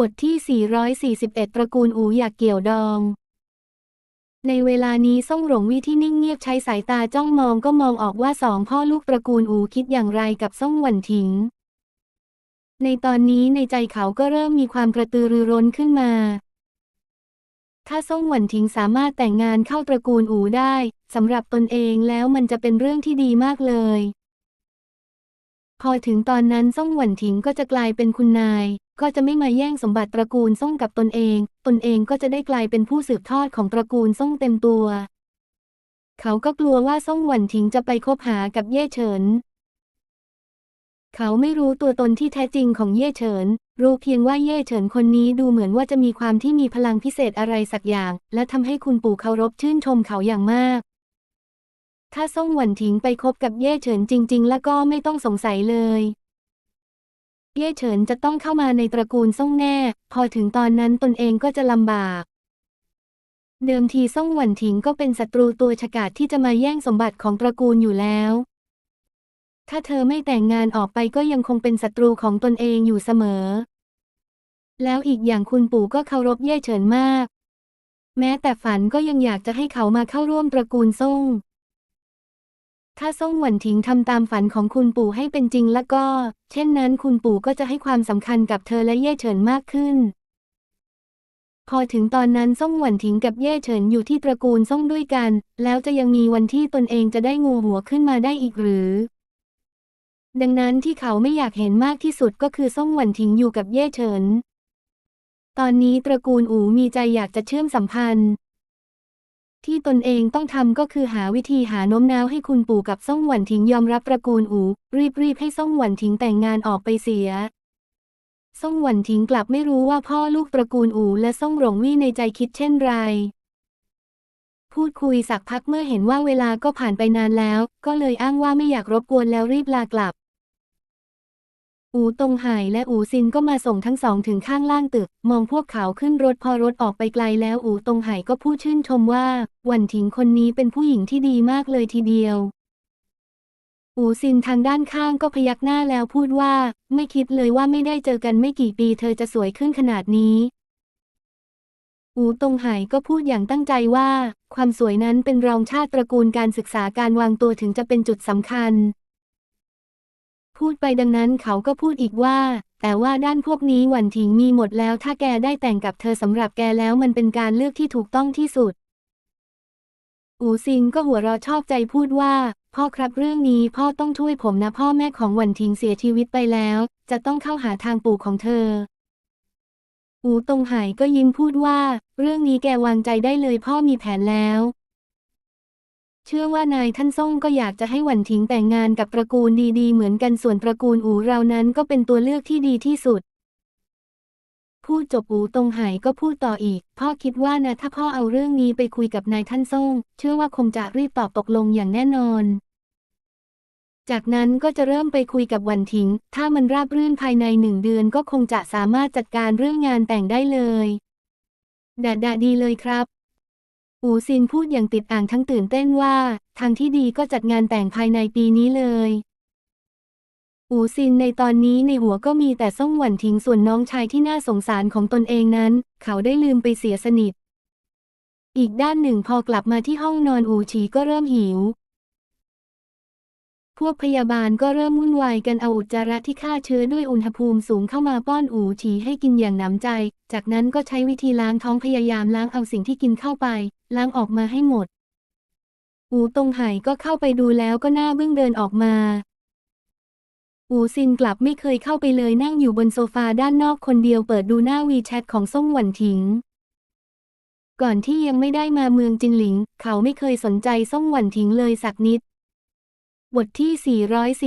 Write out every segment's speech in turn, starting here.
บทที่ 441 ตระกูลอูอยากเกี่ยวดอง ในเวลานี้ซ่งหลงวิที่นิ่งเงียบใช้สายตาจ้องมองก็มองออกว่าสองพ่อลูกตระกูลอูคิดอย่างไรกับซ่งหวันถิง ในตอนนี้ในใจเขาก็เริ่มมีความกระตือรือร้นขึ้นมา ถ้าซ่งหวันถิงสามารถแต่งงานเข้าตระกูลอูได้สำหรับตนเองแล้วมันจะเป็นเรื่องที่ดีมากเลย พอถึงตอนนั้นซ่งหวันถิงก็จะกลายเป็นคุณนาย ก็จะไม่มาแย่งสมบัติตระกูลซ่งกับตนเอง ตนเองก็จะได้กลายเป็นผู้สืบทอดของตระกูลซ่งเต็มตัว เขาก็กลัวว่าซ่งหวันถิงจะไปคบหากับเย่เฉิน เขาไม่รู้ตัวตนที่แท้จริงของเย่เฉิน รู้เพียงว่าเย่เฉินคนนี้ดูเหมือนว่าจะมีความที่มีพลังพิเศษอะไรสักอย่าง และทำให้คุณปู่เคารพชื่นชมเขาอย่างมาก ถ้าซ่งหวันถิงไปคบกับเย่เฉินจริง ๆ แล้วก็ไม่ต้องสงสัยเลย เย่เฉินจะต้องเข้ามาในตระกูลซ่งแน่ พอถึงตอนนั้นตนเองก็จะลำบาก เดิมทีซ่งหวันถิงก็เป็นศัตรูตัวฉกาจที่จะมาแย่งสมบัติของตระกูลอยู่แล้ว ถ้าเธอไม่แต่งงานออกไปก็ยังคงเป็นศัตรูของตนเองอยู่เสมอ แล้วอีกอย่างคุณปู่ก็เคารพเย่เฉินมาก แม้แต่ฝันก็ยังอยากจะให้เขามาเข้าร่วมตระกูลซ่ง ถ้าซ่งหวันถิงทำตามฝันของคุณปู่ให้เป็นจริงแล้วก็ เช่นนั้นคุณปู่ก็จะให้ความสำคัญกับเธอและเย่เฉินมากขึ้น พอถึงตอนนั้นซ่งหวันถิงกับเย่เฉินอยู่ที่ตระกูลซ่งด้วยกัน แล้วจะยังมีวันที่ตนเองจะได้งูหัวขึ้นมาได้อีกหรือ ดังนั้นที่เขาไม่อยากเห็นมากที่สุดก็คือซ่งหวันถิงอยู่กับเย่เฉิน ตอนนี้ตระกูลอูมีใจอยากจะเชื่อมสัมพันธ์ ที่ตนเองต้องทำก็คือหาวิธีหาโน้มน้าวให้คุณปู่กับซ่งหวันถิงยอมรับตระกูลอู รีบๆให้ซ่งหวันถิงแต่งงานออกไปเสียซ่งหวันถิงกลับไม่รู้ว่าพ่อลูกตระกูลอูและซ่งหลงวี่ในใจคิดเช่นไร พูดคุยสักพักเมื่อเห็นว่าเวลาก็ผ่านไปนานแล้ว ก็เลยอ้างว่าไม่อยากรบกวนแล้วรีบลากลับ อูตงไห่และอูซินก็มาส่งทั้งสองถึงข้างล่างตึก มองพวกเขาขึ้นรถพอรถออกไปไกลแล้วอูตงไห่ก็พูดชื่นชมว่าวันถิงคนนี้เป็นผู้หญิงที่ดีมากเลยทีเดียว อูซินทางด้านข้างก็พยักหน้าแล้วพูดว่า ไม่คิดเลยว่าไม่ได้เจอกันไม่กี่ปีเธอจะสวยขึ้นขนาดนี้อูตงไห่ก็พูดอย่างตั้งใจว่า ความสวยนั้นเป็นรองชาติตระกูลการศึกษาการวางตัวถึงจะเป็นจุดสำคัญ พูดไปดังนั้นเขาก็พูดอีกว่า แต่ว่าด้านพวกนี้หวันถิงมีหมดแล้วถ้าแกได้แต่งกับเธอสำหรับแกแล้วมันเป็นการเลือกที่ถูกต้องที่สุด อูซิงก็หัวเราะชอบใจพูดว่า พ่อครับเรื่องนี้พ่อต้องช่วยผมนะพ่อแม่ของหวันทิงเสียชีวิตไปแล้ว จะต้องเข้าหาทางปู่ของเธอ อูตงไห่ก็ยิ้มพูดว่า เรื่องนี้แกวางใจได้เลยพ่อมีแผนแล้ว เชื่อว่านายท่านซ่งก็อยากจะให้หวันทิงแต่งงานกับตระกูลดีๆ เหมือนกันส่วนตระกูลอูเรานั้นก็เป็นตัวเลือกที่ดีที่สุด พูดจบอูตรงไห่ก็พูดต่ออีก พ่อคิดว่านะถ้าพ่อเอาเรื่องนี้ไปคุยกับนายท่านซ่ง เชื่อว่าคงจะรีบตอบตกลงอย่างแน่นอน จากนั้นก็จะเริ่มไปคุยกับหวันถิง ถ้ามันราบรื่นภายในหนึ่งเดือนก็คงจะสามารถจัดการเรื่องงานแต่งได้เลยดาดาดีเลยครับ อูซินพูดอย่างติดอ่างทั้งตื่นเต้นว่า ทางที่ดีก็จัดงานแต่งภายในปีนี้เลย อูซินในตอนนี้ในหัวก็มีแต่ซ่งหวันทิ้งส่วนน้องชายที่น่าสงสารของตนเองนั้น เขาได้ลืมไปเสียสนิท อีกด้านหนึ่งพอกลับมาที่ห้องนอนอูชีก็เริ่มหิว พวกพยาบาลก็เริ่มวุ่นวายกันเอาอุจจาระที่ฆ่าเชื้อด้วยอุณหภูมิสูงเข้ามาป้อนอูฉีให้กินอย่างหนำใจ จากนั้นก็ใช้วิธีล้างท้องพยายามล้างเอาสิ่งที่กินเข้าไป ล้างออกมาให้หมด อูตรงไห่ก็เข้าไปดูแล้วก็หน้าเบึ้งเดินออกมา อูซินกลับไม่เคยเข้าไปเลยนั่งอยู่บนโซฟาด้านนอกคนเดียวเปิดดูหน้าวีแชทของซ่งหวันถิง ก่อนที่ยังไม่ได้มาเมืองจินหลิง เขาไม่เคยสนใจซ่งหวันถิงเลยสักนิด บทที่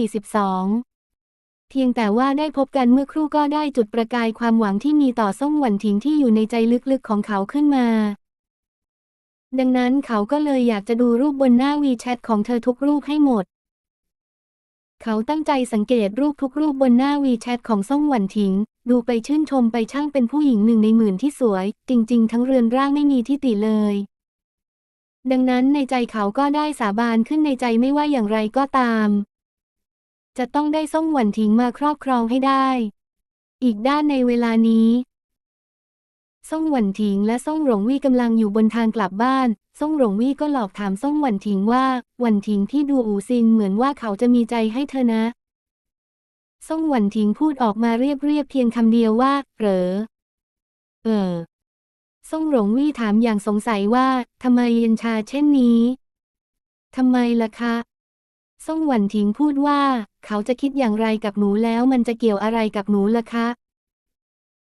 442 เพียงแต่ว่าได้พบกันเมื่อครู่ก็ได้จุดประกายความหวังที่มีต่อซ่งหวันถิงที่อยู่ในใจลึกๆของเขาขึ้นมา ดังนั้นเขาก็เลยอยากจะดูรูปบนหน้าวีแชทของเธอทุกรูปให้หมด เขาตั้งใจสังเกตรูปทุกรูปบนหน้าวีแชทของซ่งหวันถิง ดูไปชื่นชมไปช่างเป็นผู้หญิงหนึ่งในหมื่นที่สวย จริง ๆ ทั้งเรือนร่างไม่มีที่ติเลย ดังนั้นในใจเขาก็ได้สาบานขึ้นในใจไม่ว่าอย่างไรก็ตาม จะต้องได้ซ่งหวันถิงมาครอบครองให้ได้ อีกด้านในเวลานี้ซ่งหวันถิงและซ่งหลงวี่กำลังอยู่บนทางกลับบ้านซ่งหลงวี่ก็หลอกถามซ่งหวันถิงว่าหวันถิงที่ดูอูซินเหมือนว่าเขาจะมีใจให้เธอนะซ่งหวันถิงพูดออกมาเรียบเรียบๆเพียงคำเดียวว่าเหรอ เออ ซ่งหลงวี่ถามอย่างสงสัยว่าทำไมเย็นชาเช่นนี้ทำไมล่ะคะซ่งหวันถิงพูดว่า เขาจะคิดอย่างไรกับหนูแล้วมันจะเกี่ยวอะไรกับหนูล่ะคะ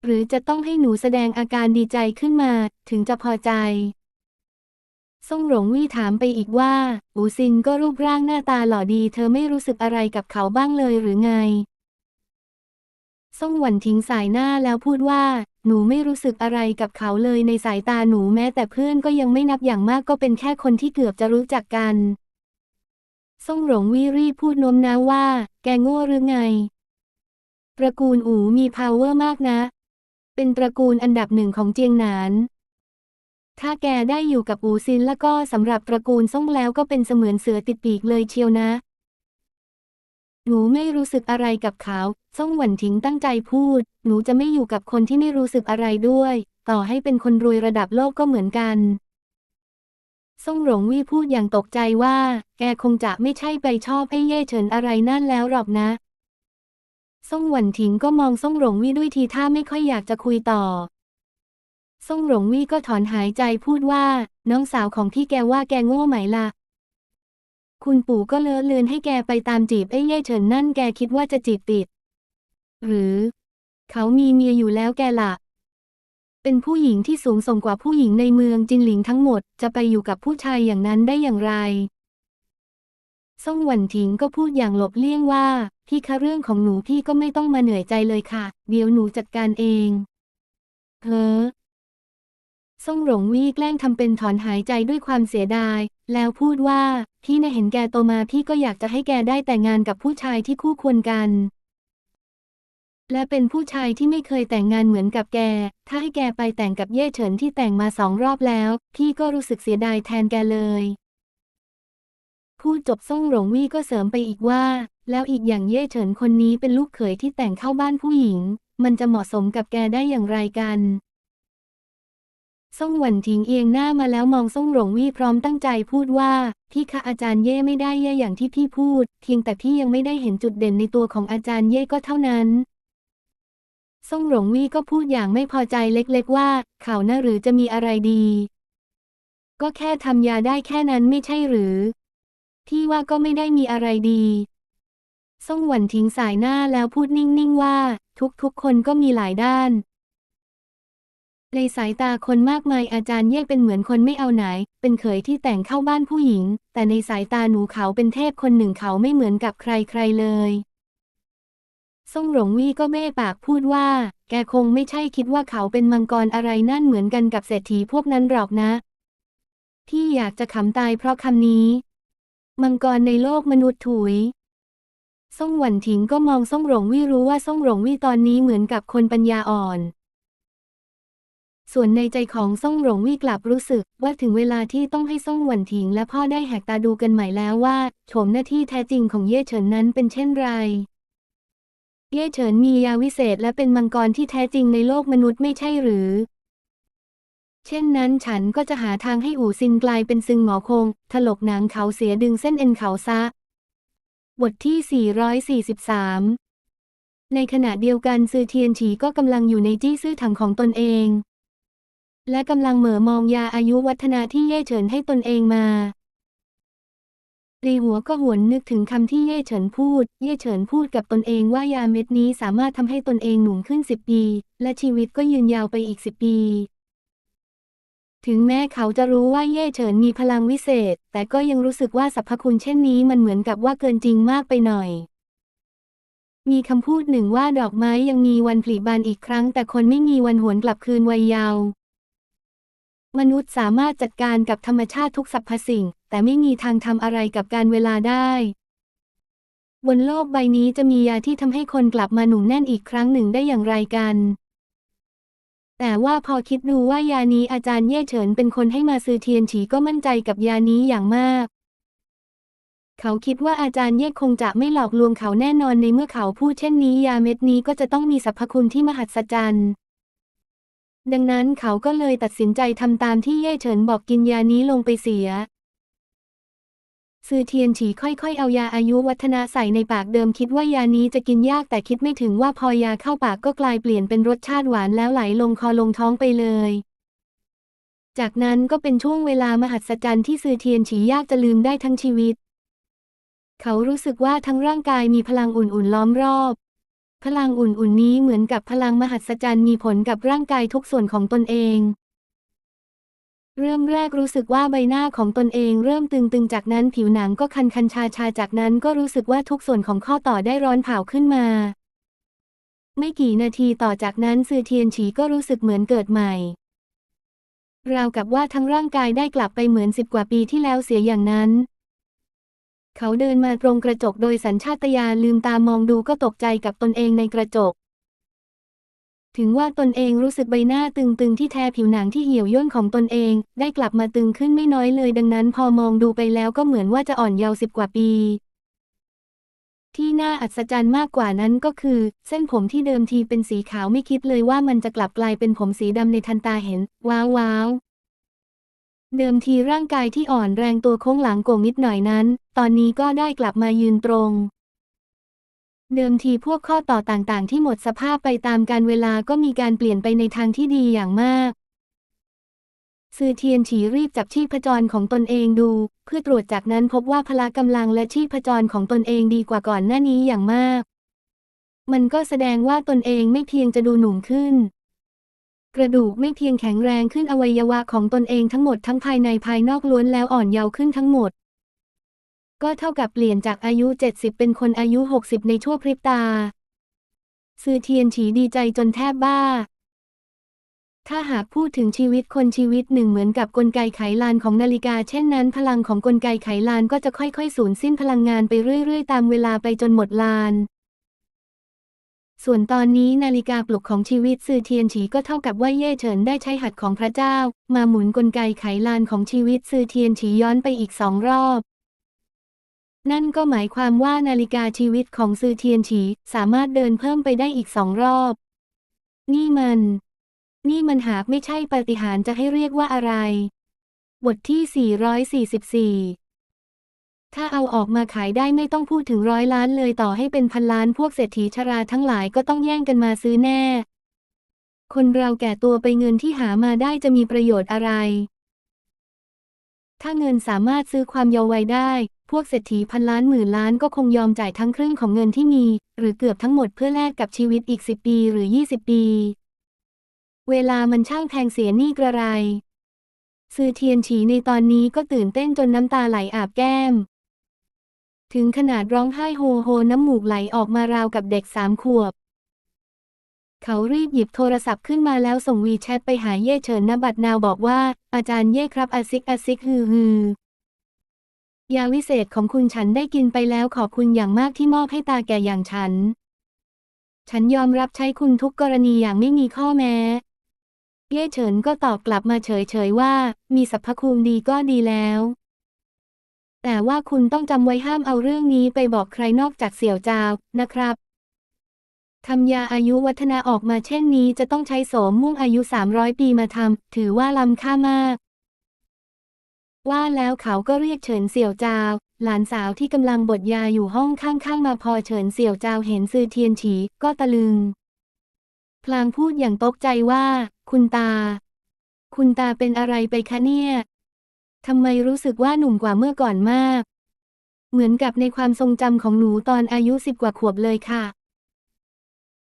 หรือจะต้องให้หนูแสดงอาการดีใจขึ้นมา ถึงจะพอใจซ่งหลงวี่ถามไปอีกว่า อูซินก็รูปร่างหน้าตาหล่อดี เธอไม่รู้สึกอะไรกับเขาบ้างเลยหรือไง ซ่งหวันทิ้งสายหน้าแล้วพูดว่า หนูไม่รู้สึกอะไรกับเขาเลยในสายตาหนูแม้แต่เพื่อนก็ยังไม่นับอย่างมากก็เป็นแค่คนที่เกือบจะรู้จักกันซ่งหลงวี่รีพูดโน้มน้าวว่า แกโง่หรือไง ตระกูลอูมี power มากนะ เป็นตระกูลอันดับหนึ่งของเจียงหนาน ถ้าแกได้อยู่กับอูซินแล้วก็สำหรับตระกูลซ่งแล้วก็เป็นเสมือนเสือติดปีกเลยเชียวนะ หนูไม่รู้สึกอะไรกับเขาซ่งหวันทิ้งตั้งใจพูด หนูจะไม่อยู่กับคนที่ไม่รู้สึกอะไรด้วย ต่อให้เป็นคนรวยระดับโลกก็เหมือนกันซ่งหลงวี่พูดอย่างตกใจว่า แกคงจะไม่ใช่ไปชอบไอ้เย่เฉินอะไรนั่นแล้วหรอกนะซ่งหวันถิงก็มองซ่งหลงวี่ด้วยทีท่าไม่ค่อยอยากจะคุยต่อซ่งหลงวี่ก็ถอนหายใจพูดว่า น้องสาวของพี่แกว่าแกโง่ไหมล่ะ คุณปู่ก็เลอะเลือนให้แกไปตามจีบไอ้เย่เฉินนั่นแกคิดว่าจะจีบติด หรือ เขามีเมียอยู่แล้วแกล่ะเป็นผู้หญิงที่สูงส่งกว่าผู้หญิงในเมืองจินหลิงทั้งหมดจะไปอยู่กับผู้ชายอย่างนั้นได้อย่างไรซ่งหวันถิงก็พูดอย่างหลบเลี่ยงว่า พี่คะเรื่องของหนูพี่ก็ไม่ต้องมาเหนื่อยใจเลยค่ะ เดี๋ยวหนูจัดการเองเฮ้อซ่งหลงวี่แกล้งทำเป็นถอนหายใจด้วยความเสียดาย แล้วพูดว่า พี่น่ะเห็นแกโตมาพี่ก็อยากจะให้แกได้แต่งงานกับผู้ชายที่คู่ควรกัน และเป็นผู้ชายที่ไม่เคยแต่งงานเหมือนกับแก ถ้าให้แกไปแต่งกับเย่เฉินที่แต่งมาสองรอบแล้ว พี่ก็รู้สึกเสียดายแทนแกเลย พูดจบซ่งหลงวี่ก็เสริมไปอีกว่า แล้วอีกอย่างเย่เฉินคนนี้เป็นลูกเขยที่แต่งเข้าบ้านผู้หญิง มันจะเหมาะสมกับแกได้อย่างไรกัน ซ่งหวันทิ้งเอียงหน้ามาแล้วมองซ่งหลงวี่พร้อมตั้งใจพูดว่า พี่คะอาจารย์เย่ไม่ได้เย่อย่างที่พี่พูดเพียงแต่พี่ยังไม่ได้เห็นจุดเด่นในตัวของอาจารย์เย่ก็เท่านั้นซ่งหลงวี่ก็พูดอย่างไม่พอใจเล็กๆว่า เขาน่าหรือจะมีอะไรดี ก็แค่ทำยาได้แค่นั้นไม่ใช่หรือพี่ว่าก็ไม่ได้มีอะไรดีซ่งหวันทิ้งสายหน้าแล้วพูดนิ่งๆว่า ทุกๆคนก็มีหลายด้าน ในสายตาคนมากมายอาจารย์เย่เป็นเหมือนคนไม่เอาไหน เป็นเขยที่แต่งเข้าบ้านผู้หญิง แต่ในสายตาหนูเขาเป็นเทพคนหนึ่งเขาไม่เหมือนกับใครๆเลยซ่งหลงวี่ก็เบ้ปากพูดว่า แกคงไม่ใช่คิดว่าเขาเป็นมังกรอะไรนั่นเหมือนกันกับเศรษฐีพวกนั้นหรอกนะพี่อยากจะขำตายเพราะคำนี้ มังกรในโลกมนุษย์ถุยซ่งหวันถิงก็มองซ่งหลงวี่รู้ว่าซ่งหลงวี่ตอนนี้เหมือนกับคนปัญญาอ่อน ส่วนในใจของซ่งหลงวี่กลับรู้สึกว่าถึงเวลาที่ต้องให้ซ่งหวันถิงและพ่อได้แหกตาดูกันใหม่แล้วว่าโฉมหน้าที่แท้จริงของเย่เฉินนั้นเป็นเช่นไร เย่เฉินมียาวิเศษและเป็นมังกรที่แท้จริงในโลกมนุษย์ไม่ใช่หรือ เช่นนั้นฉันก็จะหาทางให้อู่ซินกลายเป็นซึงหมอคง ถลกหนังเขาเสียดึงเส้นเอ็นเขาซะ บทที่ 443 ในขณะเดียวกันซือเทียนฉีก็กำลังอยู่ในจี้ซื่อถังของตนเอง และกำลังเหม่อมองยาอายุวัฒนะที่เย่เฉินให้ตนเองมารีหัวก็หวนนึกถึงคำที่เย่เฉินพูด เย่เฉินพูดกับตนเองว่ายาเม็ดนี้สามารถทำให้ตนเองหนุ่มขึ้นสิบปี และชีวิตก็ยืนยาวไปอีกสิบปี ถึงแม้เขาจะรู้ว่าเย่เฉินมีพลังวิเศษ แต่ก็ยังรู้สึกว่าสรรพคุณเช่นนี้มันเหมือนกับว่าเกินจริงมากไปหน่อย มีคำพูดหนึ่งว่าดอกไม้ยังมีวันผลิบานอีกครั้ง แต่คนไม่มีวันหวนกลับคืนวัยเยาว์ มนุษย์สามารถจัดการกับธรรมชาติทุกสรรพสิ่ง แต่ไม่มีทางทำอะไรกับการเวลาได้ บนโลกใบนี้จะมียาที่ทำให้คนกลับมาหนุ่มแน่นอีกครั้งหนึ่งได้อย่างไรกัน แต่ว่าพอคิดดูว่ายานี้อาจารย์เย่เฉินเป็นคนให้มาซื้อเทียนฉีก็มั่นใจกับยานี้อย่างมาก เขาคิดว่าอาจารย์เย่คงจะไม่หลอกลวงเขาแน่นอนในเมื่อเขาพูดเช่นนี้ยาเม็ดนี้ก็จะต้องมีสรรพคุณที่มหัศจรรย์ ดังนั้นเขาก็เลยตัดสินใจทำตามที่เย่เฉินบอกกินยานี้ลงไปเสีย ซือเทียนฉีค่อยๆ เอายาอายุวัฒนะใส่ในปากเดิมคิดว่ายานี้จะกินยากแต่คิดไม่ถึงว่าพอยาเข้าปากก็กลายเปลี่ยนเป็นรสชาติหวานแล้วไหลลงคอลงท้องไปเลย จากนั้นก็เป็นช่วงเวลามหัศจรรย์ที่ซือเทียนฉียากจะลืมได้ทั้งชีวิต เขารู้สึกว่าทั้งร่างกายมีพลังอุ่นๆล้อมรอบ พลังอุ่นๆนี้เหมือนกับพลังมหัศจรรย์มีผลกับร่างกายทุกส่วนของตนเอง เริ่มแรกรู้สึกว่าใบหน้าของตนเองเริ่มตึงๆ จากนั้นผิวหนังก็คันคันชาชาจากนั้นก็รู้สึกว่าทุกส่วนของข้อต่อได้ร้อนเผาขึ้นมา ไม่กี่นาทีต่อจากนั้นซือเทียนฉีก็รู้สึกเหมือนเกิดใหม่ ราวกับว่าทั้งร่างกายได้กลับไปเหมือนสิบกว่าปีที่แล้วเสียอย่างนั้น เขาเดินมาตรงกระจกโดยสัญชาตญาณลืมตามองดูก็ตกใจกับตนเองในกระจก ถึงว่าตนเองรู้สึกใบหน้าตึงๆที่แท้ผิวหนังที่เหี่ยวย่นของตนเอง ได้กลับมาตึงขึ้นไม่น้อยเลยดังนั้นพอมองดูไปแล้วก็เหมือนว่าจะอ่อนเยาว์สิบกว่าปีที่น่าอัศจรรย์มากกว่านั้นก็คือ เส้นผมที่เดิมทีเป็นสีขาวไม่คิดเลยว่ามันจะกลับกลายเป็นผมสีดำในทันตาเห็น ว้าวว้าว เดิมทีร่างกายที่อ่อนแรงตัวโค้งหลังโก่งนิดหน่อยนั้น ตอนนี้ก็ได้กลับมายืนตรง เดิมทีพวกข้อต่อต่างๆ ที่หมดสภาพไปตามการเวลาก็มีการเปลี่ยนไปในทางที่ดีอย่างมาก ซือเทียนฉีรีบจับชีพจรของตนเองดู เพื่อตรวจจากนั้นพบว่าพละกำลังและชีพจรของตนเองดีกว่าก่อนหน้านี้อย่างมาก มันก็แสดงว่าตนเองไม่เพียงจะดูหนุ่มขึ้น กระดูกไม่เพียงแข็งแรงขึ้นอวัยวะของตนเองทั้งหมดทั้งภายในภายนอกล้วนแล้วอ่อนเยาว์ขึ้นทั้งหมด ก็เท่ากับเปลี่ยนจากอายุ 70 เป็นคนอายุ 60 ในชั่วพริบตา ซือเทียนฉีดีใจจนแทบบ้า ถ้าหากพูดถึงชีวิตคนชีวิตหนึ่งเหมือนกับกลไกไขลานของนาฬิกา เช่นนั้น พลังของกลไกไขลานก็จะค่อยๆ สูญสิ้นพลังงานไปเรื่อยๆ ตามเวลาไปจนหมดลาน ส่วนตอนนี้นาฬิกาปลุกของชีวิตซือเทียนฉีก็เท่ากับว่าเย่เฉินได้ใช้หัตถ์ของพระเจ้า มาหมุนกลไกไขลานของชีวิตซือเทียนฉีย้อนไปอีกสองรอบ นั่นก็หมายความว่านาฬิกาชีวิตของซือเทียนฉีสามารถเดินเพิ่มไปได้อีกสองรอบ นี่มัน นี่มันหากไม่ใช่ปาฏิหาริย์จะให้เรียกว่าอะไร บทที่ 444 ถ้าเอาออกมาขายได้ไม่ต้องพูดถึงร้อยล้านเลยต่อให้เป็นพันล้านพวกเศรษฐีชราทั้งหลายก็ต้องแย่งกันมาซื้อแน่ คนเราแก่ตัวไปเงินที่หามาได้จะมีประโยชน์อะไร ถ้าเงินสามารถซื้อความเยาว์วัยได้ พวกเศรษฐีพันล้านหมื่นล้านก็คงยอมจ่ายทั้งครึ่งของเงินที่มี หรือเกือบทั้งหมดเพื่อแลกกับชีวิตอีก10ปีหรือ20ปี เวลามันช่างแพงเสียนี่กระไร ซือเทียนฉีในตอนนี้ก็ตื่นเต้นจนน้ำตาไหลอาบแก้ม ถึงขนาดร้องไห้โฮโฮน้ำมูกไหลออกมาราวกับเด็กสามขวบ เขารีบหยิบโทรศัพท์ขึ้นมาแล้วส่งวีแชทไปหาเย่เฉินนบัดนาวบอกว่า อาจารย์เย่ครับอาซิกอาซิกฮือฮือยาวิเศษของคุณฉันได้กินไปแล้วขอบคุณอย่างมากที่มอบให้ตาแก่อย่างฉัน ฉันยอมรับใช้คุณทุกกรณีอย่างไม่มีข้อแม้ เย่เฉินก็ตอบกลับมาเฉยๆว่า มีสรรพคุณดีก็ดีแล้ว แต่ว่าคุณต้องจำไว้ห้ามเอาเรื่องนี้ไปบอกใครนอกจากเสี่ยวจาวนะครับทำยาอายุวัฒนะออกมาเช่นนี้จะต้องใช้โสมม่วงอายุ 300 ปีมาทำ ถือว่าล้ำค่ามาก ว่าแล้วเขาก็เรียกเฉินเสี่ยวจาว หลานสาวที่กำลังบดยาอยู่ห้องข้างๆ มาพอเฉินเสี่ยวจาวเห็นซือเทียนฉี ก็ตะลึง พลางพูดอย่างตกใจว่า คุณตา คุณตาเป็นอะไรไปคะเนี่ย ทำไมรู้สึกว่าหนุ่มกว่าเมื่อก่อนมาก เหมือนกับในความทรงจำของหนูตอนอายุสิบกว่าขวบเลยค่ะ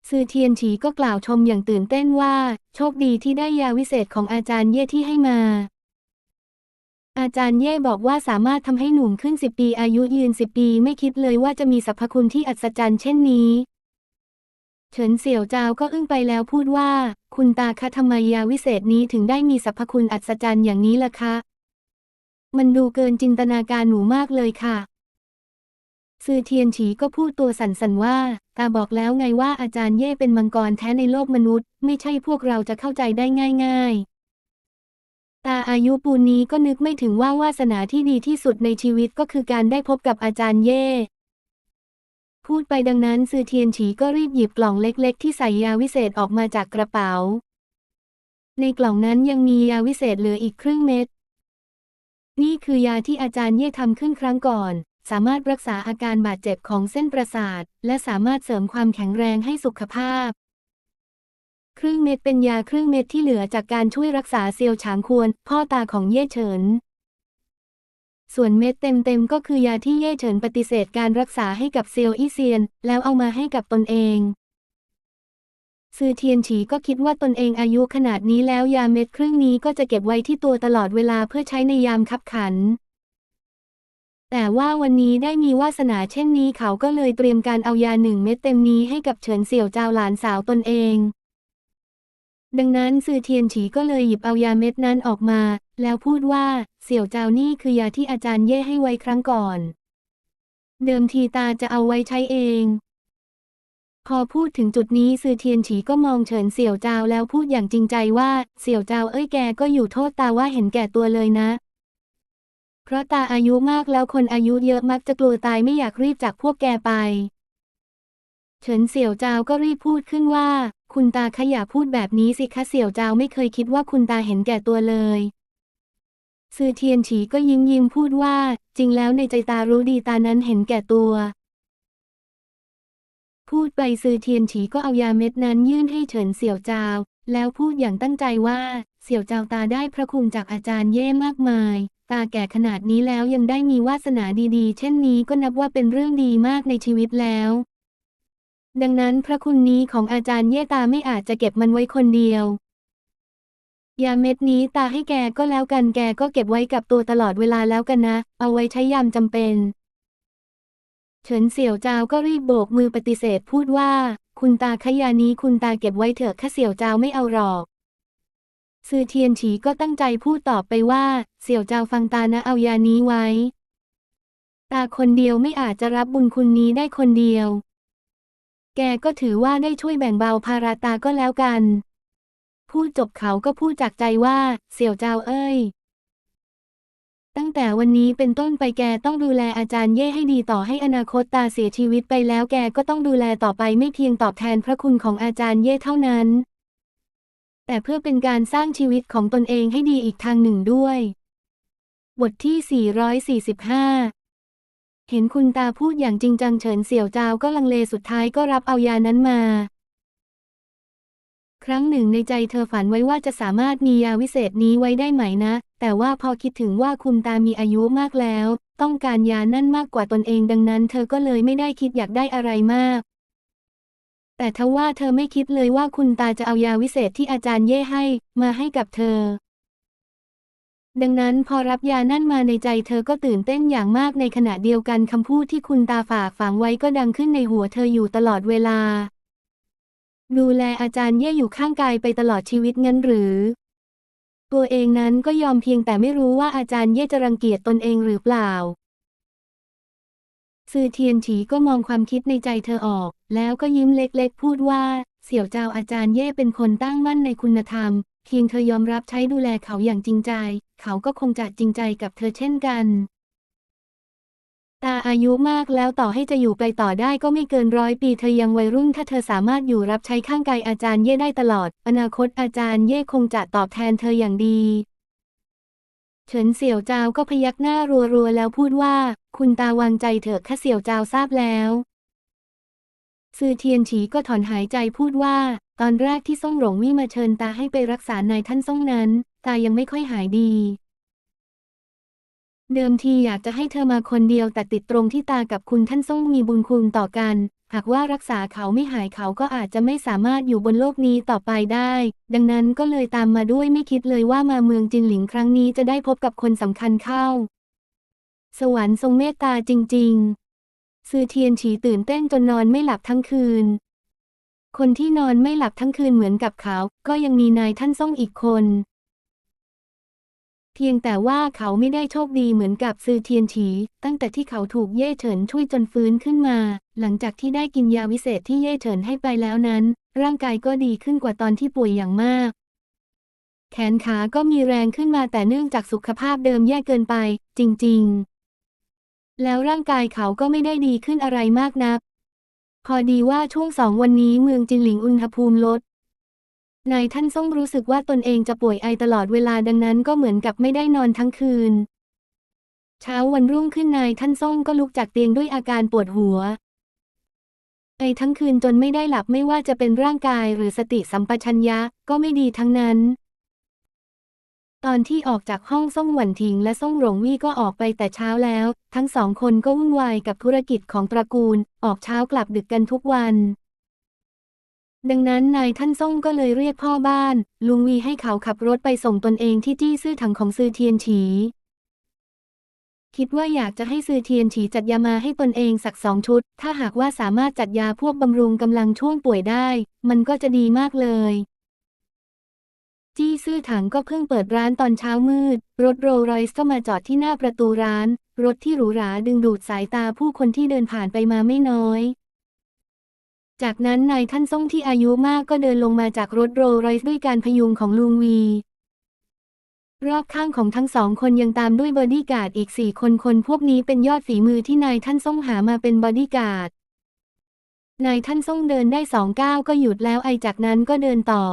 ซือเทียนฉีก็กล่าวชมอย่างตื่นเต้นว่า โชคดีที่ได้ยาวิเศษของอาจารย์เย่ที่ให้มา อาจารย์เย่บอกว่าสามารถทำให้หนุ่มขึ้นสิบปีอายุยืนสิบปีไม่คิดเลยว่าจะมีสรรพคุณที่อัศจรรย์เช่นนี้เฉินเสี่ยวจาวก็อึ้งไปแล้วพูดว่า คุณตาคะทำไมยาวิเศษนี้ถึงได้มีสรรพคุณอัศจรรย์อย่างนี้ล่ะคะ มันดูเกินจินตนาการหนูมากเลยค่ะ ซือเทียนฉีก็พูดตัวสั่นๆว่า ตาบอกแล้วไงว่าอาจารย์เย่เป็นมังกรแท้ในโลกมนุษย์ ไม่ใช่พวกเราจะเข้าใจได้ง่าย ๆ ตาอายุปูนนี้ก็นึกไม่ถึงว่าวาสนาที่ดีที่สุดในชีวิตก็คือการได้พบกับอาจารย์เย่พูดไปดังนั้นซือเทียนฉีก็รีบหยิบกล่องเล็ก ๆ ที่ใส่ยาวิเศษออกมาจากกระเป๋า ในกล่องนั้นยังมียาวิเศษเหลืออีกครึ่งเม็ด นี่คือยาที่อาจารย์เย่ทำขึ้นครั้งก่อน สามารถรักษาอาการบาดเจ็บของเส้นประสาท และสามารถเสริมความแข็งแรงให้สุขภาพ ครึ่งเม็ดเป็นยาครึ่งเม็ดที่เหลือจากการช่วยรักษาเซียวฉางควร พ่อตาของเย่เฉิน ส่วนเม็ดเต็มๆก็คือยาที่เย่เฉินปฏิเสธการรักษาให้กับเซียวอี้เซียน แล้วเอามาให้กับตนเอง ซือเทียนฉีก็คิดว่าตนเองอายุขนาดนี้แล้วยาเม็ดครึ่งนี้ก็จะเก็บไว้ที่ตัวตลอดเวลาเพื่อใช้ในยามคับขัน แต่ว่าวันนี้ได้มีวาสนาเช่นนี้เขาก็เลยเตรียมการเอายาหนึ่งเม็ดเต็มนี้ให้กับเฉินเสี่ยวเจ้าหลานสาวตนเอง ดังนั้นซือเทียนฉีก็เลยหยิบเอายาเม็ดนั้นออกมา แล้วพูดว่า เสี่ยวเจ้านี่คือยาที่อาจารย์เย่ให้ไว้ครั้งก่อน เดิมทีตาจะเอาไว้ใช้เอง พอพูดถึงจุดนี้ซือเทียนฉีก็มองเฉินเสี่ยวเจ้าแล้วพูดอย่างจริงใจว่า เสี่ยวเจ้าเอ้ยแกก็อยู่โทษตาว่าเห็นแก่ตัวเลยนะ เพราะตาอายุมากแล้วคนอายุเยอะมักจะกลัวตายไม่อยากรีบจากพวกแกไป เฉินเสี่ยวเจ้าก็รีบพูดขึ้นว่า คุณตาขย่าพูดแบบนี้สิคะเสี่ยวเจ้าไม่เคยคิดว่าคุณตาเห็นแก่ตัวเลยซือเทียนฉีก็ยิ้มยิ้มพูดว่า จริงแล้วในใจตารู้ดีตานั้นเห็นแก่ตัว พูดไปซือเทียนฉีก็เอายาเม็ดนั้นยื่นให้เฉินเสี่ยวจ้าแล้วพูดอย่างตั้งใจว่า เสี่ยวจ้าตาได้พระคุณจากอาจารย์เย่มากมาย ตาแก่ขนาดนี้แล้วยังได้มีวาสนาดีๆ เช่นนี้ก็นับว่าเป็นเรื่องดีมากในชีวิตแล้ว ดังนั้นพระคุณนี้ของอาจารย์เย่ตาไม่อาจจะเก็บมันไว้คนเดียวยาเม็ดนี้ตาให้แกก็แล้วกันแกก็เก็บไว้กับตัวตลอดเวลาแล้วกันนะ เอาไว้ใช้ยามจำเป็น เฉินเสี่ยวเจ้าก็รีบโบกมือปฏิเสธพูดว่า คุณตาขยานี้คุณตาเก็บไว้เถอะข้าเสี่ยวเจ้าไม่เอาหรอกซือเทียนฉีก็ตั้งใจพูดตอบไปว่า เสี่ยวเจ้าฟังตานะเอายานี้ไว้ ตาคนเดียวไม่อาจจะรับบุญคุณนี้ได้คนเดียว แกก็ถือว่าได้ช่วยแบ่งเบาภาระตาก็แล้วกัน พูดจบเขาก็พูดจากใจว่า เสี่ยวเจ้าเอ้ย ตั้งแต่วันนี้เป็นต้นไปแกต้องดูแลอาจารย์เย่ให้ดีต่อให้อนาคตตาเสียชีวิตไปแล้วแกก็ต้องดูแลต่อไปไม่เพียงตอบแทนพระคุณของอาจารย์เย่เท่านั้น แต่เพื่อเป็นการสร้างชีวิตของตนเองให้ดีอีกทางหนึ่งด้วย บทที่ 445เห็นคุณตาพูดอย่างจริงจังเฉินเสี่ยวจ้าก็ลังเลสุดท้ายก็รับเอายานั้นมา ครั้งหนึ่งในใจเธอฝันไว้ว่าจะสามารถมียาวิเศษนี้ไว้ได้ไหมนะ แต่ว่าพอคิดถึงว่าคุณตามีอายุมากแล้ว ต้องการยานั่นมากกว่าตนเองดังนั้น เธอก็เลยไม่ได้คิดอยากได้อะไรมาก แต่ทว่าเธอไม่คิดเลยว่าคุณตาจะเอายาวิเศษที่อาจารย์เย่ให้ มาให้กับเธอ ดังนั้นพอรับยานั่นมาในใจเธอก็ตื่นเต้นอย่างมากในขณะเดียวกันคำพูดที่คุณตาฝากฝังไว้ก็ดังขึ้นในหัวเธออยู่ตลอดเวลา ดูแลอาจารย์เย่อยู่ข้างกายไปตลอดชีวิตงั้นหรือ ตัวเองนั้นก็ยอมเพียงแต่ไม่รู้ว่าอาจารย์เย่จะรังเกียจตนเองหรือเปล่า ซือเทียนฉีก็มองความคิดในใจเธอออก แล้วก็ยิ้มเล็กๆ พูดว่า เสี่ยวเจ้าอาจารย์เย่เป็นคนตั้งมั่นในคุณธรรม เพียงเธอยอมรับใช้ดูแลเขาอย่างจริงใจ เขาก็คงจะจริงใจกับเธอเช่นกัน ตาอายุมากแล้วต่อให้จะอยู่ไปต่อได้ก็ไม่เกินร้อยปีเธอยังวัยรุ่นถ้าเธอสามารถอยู่รับใช้ข้างกายอาจารย์เย่ได้ตลอด อนาคตอาจารย์เย่คงจะตอบแทนเธออย่างดีเฉินเสี่ยวเจ้าก็พยักหน้ารัวๆแล้วพูดว่า คุณตาวางใจเถอะข้าเสี่ยวเจ้าทราบแล้วซือเทียนฉีก็ถอนหายใจพูดว่า ตอนแรกที่ซ่งหลงวี่มาเชิญตาให้ไปรักษานายท่านซ่งนั้น ตายังไม่ค่อยหายดี เดิมทีอยากจะให้เธอมาคนเดียวแต่ติดตรงที่ตากับคุณท่านซ่งมีบุญคุณต่อกัน หากว่ารักษาเขาไม่หายเขาก็อาจจะไม่สามารถอยู่บนโลกนี้ต่อไปได้ ดังนั้นก็เลยตามมาด้วยไม่คิดเลยว่ามาเมืองจินหลิงครั้งนี้จะได้พบกับคนสำคัญเข้า สวรรค์ทรงเมตตาจริง ๆ ซือเทียนฉีตื่นเต้นจนนอนไม่หลับทั้งคืน คนที่นอนไม่หลับทั้งคืนเหมือนกับเขา ก็ยังมีนายท่านซ่งอีกคน พียงแต่ว่าเขาไม่ได้โชคดีเหมือนกับซือเทียนฉี ตั้งแต่ที่เขาถูกเย่เฉินช่วยจนฟื้นขึ้นมา หลังจากที่ได้กินยาวิเศษที่เย่เฉินให้ไปแล้วนั้น ร่างกายก็ดีขึ้นกว่าตอนที่ป่วยอย่างมาก แขนขาก็มีแรงขึ้นมาแต่เนื่องจากสุขภาพเดิมแย่เกินไป จริง ๆ แล้วร่างกายเขาก็ไม่ได้ดีขึ้นอะไรมากนัก พอดีว่าช่วงสองวันนี้เมืองจินหลิงอุณหภูมิลด นายท่านซ่งรู้สึกว่าตนเองจะป่วยไอตลอดเวลาดังนั้นก็เหมือนกับไม่ได้นอนทั้งคืน เช้าวันรุ่งขึ้นนายท่านซ่งก็ลุกจากเตียงด้วยอาการปวดหัว ไอทั้งคืนจนไม่ได้หลับไม่ว่าจะเป็นร่างกายหรือสติสัมปชัญญะก็ไม่ดีทั้งนั้น ตอนที่ออกจากห้องซ่งหวันทิงและซ่งหลงวี่ก็ออกไปแต่เช้าแล้ว ทั้งสองคนก็วุ่นวายกับธุรกิจของตระกูล ออกเช้ากลับดึกกันทุกวัน ดังนั้นนายท่านซ่งก็เลยเรียกพ่อบ้าน ลุงวีให้เขาขับรถไปส่งตนเองที่จี้ซื่อถังของซือเทียนฉีคิดว่าอยากจะให้ซือเทียนฉีจัดยามาให้ตนเองสักสองชุด ถ้าหากว่าสามารถจัดยาพวกบำรุงกำลังช่วงป่วยได้ มันก็จะดีมากเลย จี้ซื่อถังก็เพิ่งเปิดร้านตอนเช้ามืด รถโรลส์รอยซ์ก็มาจอดที่หน้าประตูร้าน รถที่หรูหราดึงดูดสายตาผู้คนที่เดินผ่านไปมาไม่น้อย จากนั้นนายท่านซ่งที่อายุมากก็เดินลงมาจากรถโรลส์รอยซ์ด้วยการพยุงของลุงวี รอบข้างของทั้งสองคนยังตามด้วยบอดี้การ์ดอีกสี่คนคนพวกนี้เป็นยอดฝีมือที่นายท่านซ่งหามาเป็นบอดี้การ์ดนายท่านซ่งเดินได้สองก้าวก็หยุดแล้วไอจากนั้นก็เดินต่อ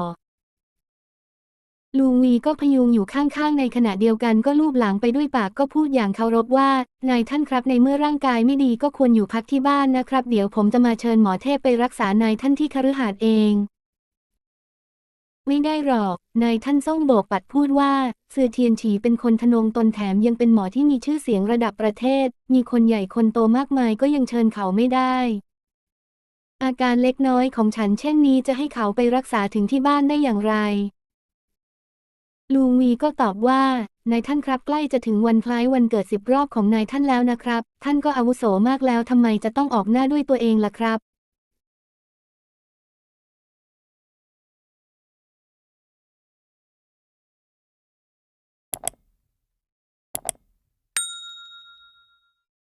ลุงวีก็พยุงอยู่ข้างๆ ในขณะเดียวกันก็ลูบหลังไปด้วยปากก็พูดอย่างเคารพว่า นายท่านครับในเมื่อร่างกายไม่ดีก็ควรอยู่พักที่บ้านนะครับ เดี๋ยวผมจะมาเชิญหมอเทพไปรักษานายท่านที่คฤหาสน์เอง ไม่ได้หรอก นายท่านซ่งโบกปัดพูดว่าซือเทียนฉีเป็นคนทะนงตนแถมยังเป็นหมอที่มีชื่อเสียงระดับประเทศ มีคนใหญ่คนโตมากมายก็ยังเชิญเขาไม่ได้อาการเล็กน้อยของฉันเช่นนี้จะให้เขาไปรักษาถึงที่บ้านได้อย่างไร ลุงวีก็ตอบว่านายท่านครับใกล้จะถึงวันคล้ายวันเกิดสิบรอบของนายท่านแล้วนะครับ ท่านก็อาวุโสมากแล้วทำไมจะต้องออกหน้าด้วยตัวเองล่ะครับ